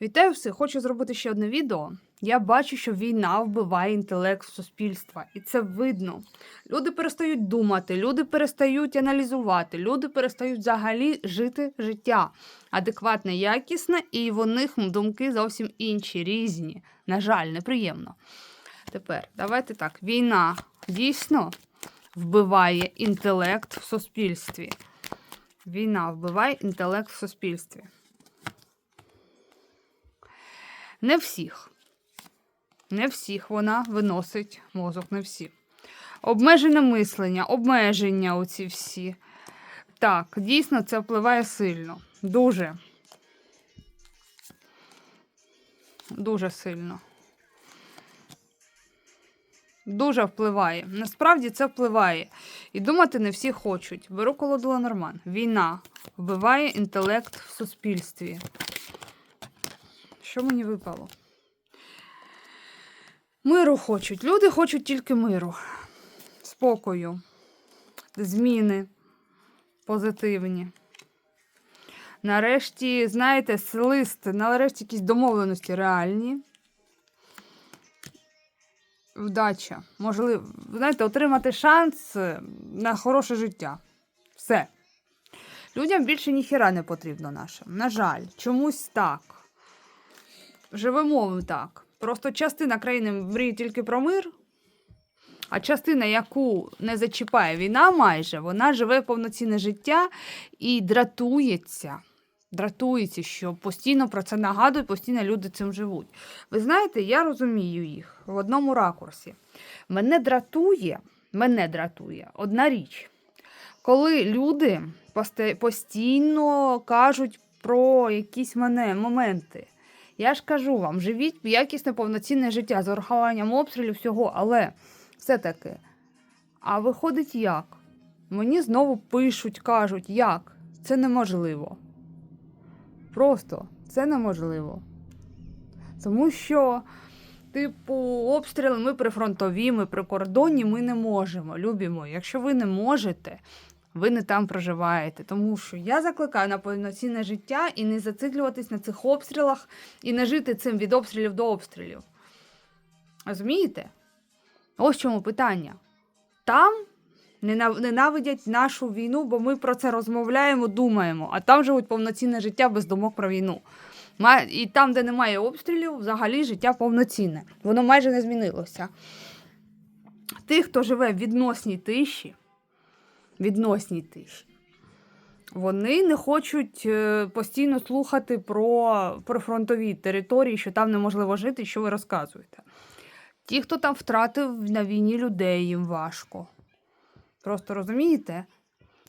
Вітаю всіх! Хочу зробити ще одне відео. Я бачу, що війна вбиває інтелект суспільства, і це видно. Люди перестають думати, люди перестають аналізувати, люди перестають взагалі жити життя адекватне, якісне, і в них думки зовсім інші, різні. На жаль, неприємно. Тепер давайте так: війна дійсно вбиває інтелект в суспільстві. Війна вбиває інтелект в суспільстві. Не всіх. Не всіх вона виносить мозок, не всі. Обмежене мислення, обмеження оці всі. Так, дійсно, це впливає сильно. Дуже. Дуже сильно. Дуже впливає. Насправді це впливає. І думати не всі хочуть. Беру колоду Ленорман. Війна вбиває інтелект в суспільстві. Що мені випало? Миру хочуть. Люди хочуть тільки миру, спокою, зміни позитивні. Нарешті, знаєте, лист, нарешті якісь домовленості реальні. Вдача. Можливо, знаєте, отримати шанс на хороше життя. Все. Людям більше ніхіра не потрібно нашим. На жаль, чомусь так. Живемо так. Просто частина країни мріє тільки про мир, а частина, яку не зачіпає війна майже, вона живе повноцінне життя і дратується. Дратується, що постійно про це нагадують, постійно люди цим живуть. Ви знаєте, я розумію їх в одному ракурсі. Мене дратує, мене дратує одна річ, коли люди постійно кажуть про якісь мене моменти. Я ж кажу вам, живіть якісне повноцінне життя з урахуванням обстрілів всього, але все-таки. А виходить як? Мені знову пишуть, кажуть, як? Це неможливо. Просто це неможливо. Тому що, типу, обстріли ми прифронтові, ми прикордонні, ми не можемо. Любимо. Якщо ви не можете, ви не там проживаєте. Тому що я закликаю на повноцінне життя і не зациклюватись на цих обстрілах і не жити цим від обстрілів до обстрілів. Розумієте? Ось чому питання. Там ненавидять нашу війну, бо ми про це розмовляємо, думаємо, а там живуть повноцінне життя без думок про війну. І там, де немає обстрілів, взагалі життя повноцінне. Воно майже не змінилося. Тих, хто живе в відносній тиші, відносній тиші, вони не хочуть е, постійно слухати про прифронтові території, що там неможливо жити, що ви розказуєте. Ті, хто там втратив на війні людей, їм важко. Просто розумієте?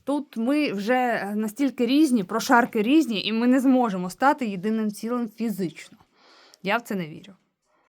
Тут ми вже настільки різні, прошарки різні, і ми не зможемо стати єдиним цілим фізично. Я в це не вірю.